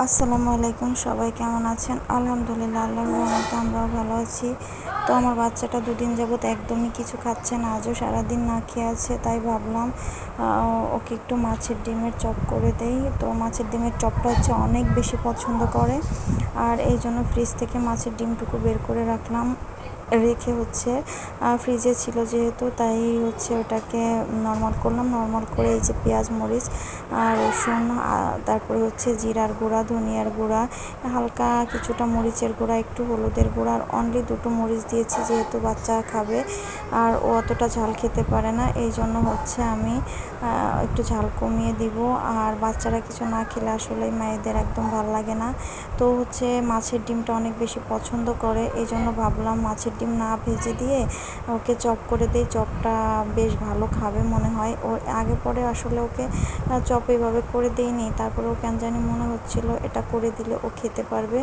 আসসালামু আলাইকুম, সবাই কেমন আছেন? আলহামদুলিল্লাহ আল্লাহ আমরাও ভালো আছি। তো আমার বাচ্চাটা দুদিন যাবৎ একদমই কিছু খাচ্ছে না, আজও সারাদিন না খেয়ে আছে, তাই ভাবলাম ওকে একটু মাছের ডিমের চপ করে দেই। তো মাছের ডিমের চপটা হচ্ছে অনেক বেশি পছন্দ করে, আর এই জন্য ফ্রিজ থেকে মাছের ডিমটুকু বের করে রাখলাম। রেখে হচ্ছে ফ্রিজে ছিল যেহেতু, তাই হচ্ছে ওটাকে নর্মাল করলাম। নর্মাল করে এই যে পেঁয়াজ, মরিচ রসুন তারপরে হচ্ছে জিরার গুঁড়া, ধনিয়ার গুঁড়া, হালকা কিছুটা মরিচের গুঁড়া, একটু হলুদের গুঁড়া আর অনলি দুটো মরিচ দিয়েছি যেহেতু বাচ্চা খাবে আর ও অতটা ঝাল খেতে পারে না। এই জন্য হচ্ছে আমি একটু ঝাল কমিয়ে দিব। আর বাচ্চারা কিছু না খেলে আসলে মায়েদের একদম ভালো লাগে না। তো হচ্ছে মাছের ডিমটা অনেক বেশি পছন্দ করে, এই জন্য ভাবলাম মাছের ডিম না ভেজে দিয়ে ওকে চপ করে দিই। চপটা বেশ ভালো খাবে মনে হয়। ও আগে পরে আসলে ওকে চপ এইভাবে করে দিইনি। তারপরে ও কেন জানি মনে হচ্ছিল এটা করে দিলে ও খেতে পারবে।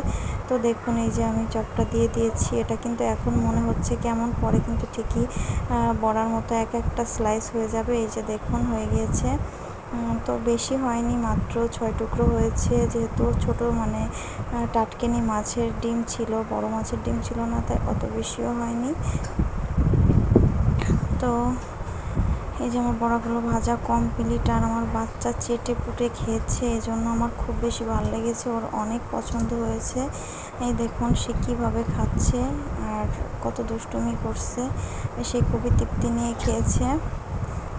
তো দেখুন, এই যে আমি চপটা দিয়ে দিয়েছি। এটা কিন্তু এখন মনে হচ্ছে কেমন, পরে কিন্তু ঠিকই বড়ার মতো এক একটা স্লাইস হয়ে যাবে। এই যে দেখুন, হয়ে গিয়েছে। তো বেশি হয়নি, মাত্র ছয় টুকরো হয়েছে। যেহেতু ছোট মানে টাটকেনি মাছের ডিম ছিল, বড় মাছের ডিম ছিল না, তাই অত বেশিও হয়নি। তো এই যে আমার বড়াগুলো ভাজা কমপ্লিট, আর আমার বাচ্চা চেটে পুটে খেয়েছে এই জন্য আমার খুব বেশি ভালো লেগেছে, ওর অনেক পছন্দ হয়েছে। এই দেখুন সে কীভাবে খাচ্ছে, আর কত দুষ্টুমি করছে, সে খুবই তৃপ্তি নিয়ে খেয়েছে।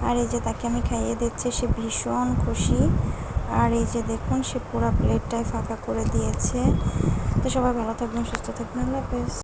আর এই যে তাকে আমি খাইয়ে দিচ্ছি, সে ভীষণ খুশি। আর এই যে দেখুন, সে পুরো প্লেটটাই ফাঁকা করে দিয়েছে। তো সবাই ভালো থাকবেন, সুস্থ থাকবেন, আল্লাহ হাফেজ।